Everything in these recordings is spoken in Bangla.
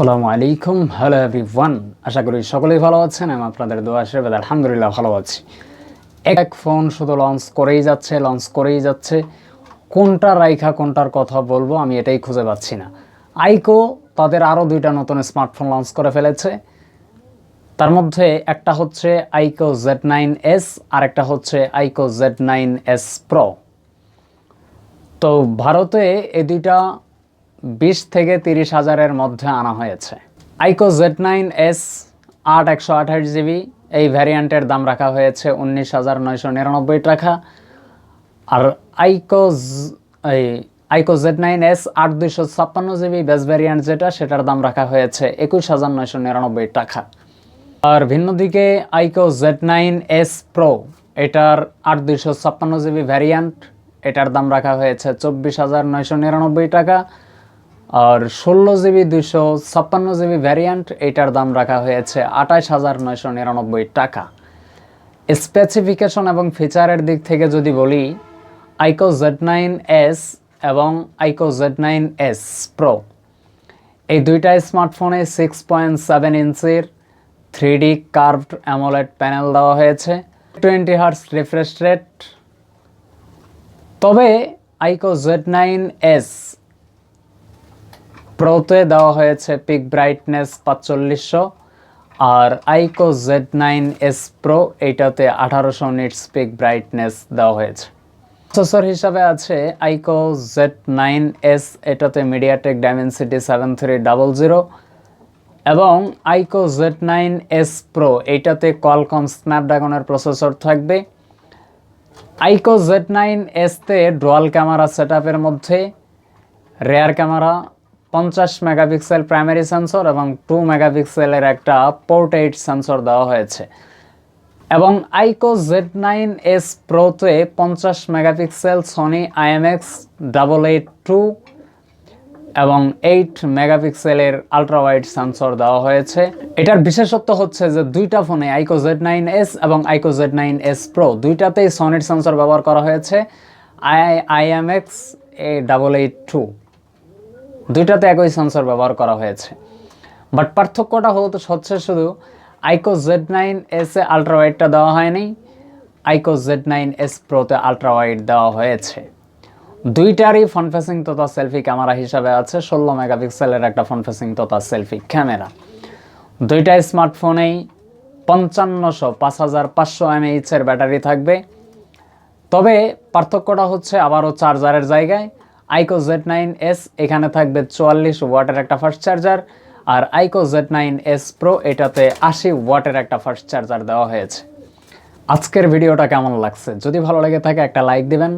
আসসালামু আলাইকুম। হ্যালো এভরিওয়ান আশা করি সকলেই ভালো আছেন, আমি আপনাদের দোয়া আশীর্বাদ আলহামদুলিল্লাহ ভালো আছি। এক ফোন শুধু লঞ্চ করেই যাচ্ছে লঞ্চ করেই যাচ্ছে। কোনটা রাইখা, কোনটার কথা বলব, আমি এটাই খুঁজে পাচ্ছি না। আইকো তাদের আরও দুইটা নতুন স্মার্টফোন লঞ্চ করে ফেলেছে। তার মধ্যে একটা হচ্ছে আইকো জেড নাইন এস আর একটা হচ্ছে iQOO Z nine S pro তো ভারতে এই দুইটা বিশ থেকে তিরিশ হাজারের মধ্যে আনা হয়েছে। আইকো জেড নাইন এস আট একশো আঠাশ জিবি, এই ভ্যারিয়েন্টের দাম রাখা হয়েছে উনিশ হাজার নয়শো নিরানব্বই টাকা। আর আইকো এই আইকো জেড নাইন এস আট দুইশো ছাপ্পান্ন জিবি বেস ভ্যারিয়েন্ট যেটা, সেটার দাম রাখা হয়েছে একুশ হাজার নয়শো নিরানব্বই টাকা। আর ভিন্ন দিকে iQOO Z nine S pro এটার আট দুইশো ছাপ্পান্ন জিবি ভ্যারিয়েন্ট এটার দাম রাখা হয়েছে চব্বিশ হাজার নয়শো নিরানব্বই টাকা। আর ষোলো জিবি দুইশো ছাপ্পান্ন জিবি ভ্যারিয়েন্ট এটার দাম রাখা হয়েছে আঠাশ হাজার নয়শো নিরানব্বই টাকা। স্পেসিফিকেশন এবং ফিচারের দিক থেকে যদি বলি আইকো জেড নাইন এস এবং iQOO Z nine S pro এই দুইটা স্মার্টফোনে সিক্স পয়েন্ট সেভেন ইঞ্চির three D curved AMOLED panel দেওয়া হয়েছে টোয়েন্টি হার্স রিফ্রেশ রেট তবে আইকো জেড নাইন এস প্রোতে দেওয়া হয়েছে পিক ব্রাইটনেস পাঁচচল্লিশশো আর iQOO Z nine S pro এইটাতে আঠারোশো নিটস পিক ব্রাইটনেস দেওয়া হয়েছে প্রসেসর হিসাবে আছে আইকো জেড নাইন এস এটাতে MediaTek Dimensity seven three double zero এবং iQOO Z nine S pro এইটাতে কলকম স্ন্যাপড্রাগনের প্রসেসর থাকবে। আইকো জেড নাইন এসতে ডুয়াল ক্যামেরা সেট মধ্যে রেয়ার ক্যামেরা পঞ্চাশ মেগাপিক্সেল প্রাইমারি সেন্সর এবং টু মেগাপিক্সেলের একটা পোর্ট এইট সেন্সর দেওয়া হয়েছে। এবং আইকো জেড নাইন এস প্রোতে পঞ্চাশ megapixel Sony IMX double eight two এবং এইট মেগাপিক্সেলের আলট্রা ওয়াইড সেন্সর দেওয়া হয়েছে। এটার বিশেষত্ব হচ্ছে যে দুইটা ফোনে আইকো জেড নাইন এস এবং iQOO Z nine S pro দুইটাতেই সনির সেন্সর ব্যবহার করা হয়েছে। I IMX A double eight two. দুইটাতে একই সেন্সর ব্যবহার করা হয়েছে। বাট পার্থক্যটা হতো হচ্ছে শুধু আইকো জেড নাইন এস এ আলট্রা দেওয়া হয়নি আইকো জেড নাইন এস প্রোতে আলট্রা ওয়াইড দেওয়া হয়েছে। দুইটারই ফ্রন্ট ফেসিং তথা সেলফি ক্যামেরা হিসাবে আছে, ষোলো মেগাপিক্সেলের একটা ফ্রন্ট ফেসিং তথা সেলফি ক্যামেরা দুইটা স্মার্টফোনেই পঞ্চান্নশো, পাঁচ হাজার পাঁচশো এমএইচের ব্যাটারি থাকবে। তবে পার্থক্যটা হচ্ছে আবারও চার্জারের জায়গায়। আইকো জেড নাইন এস এখানে থাকবে চুয়াল্লিশ ওয়াটের একটা ফাস্ট চার্জার আর iQOO Z nine S pro এটাতে আশি ওয়াটের একটা ফাস্ট চার্জার দেওয়া হয়েছে। আজকের ভিডিওটা কেমন লাগছে? যদি ভালো লেগে থাকে, একটা লাইক দিবেন।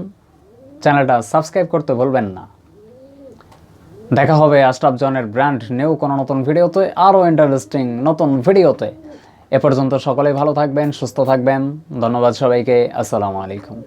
চ্যানেলটা সাবস্ক্রাইব করতে ভুলবেন না। দেখা হবে আশরাফ জনের ব্র্যান্ড নিউ কোনো নতুন ভিডিওতে, আরও ইন্টারেস্টিং নতুন ভিডিওতে। এ পর্যন্ত সকলেই ভালো থাকবেন, সুস্থ থাকবেন। ধন্যবাদ সবাইকে। আসসালামু আলাইকুম।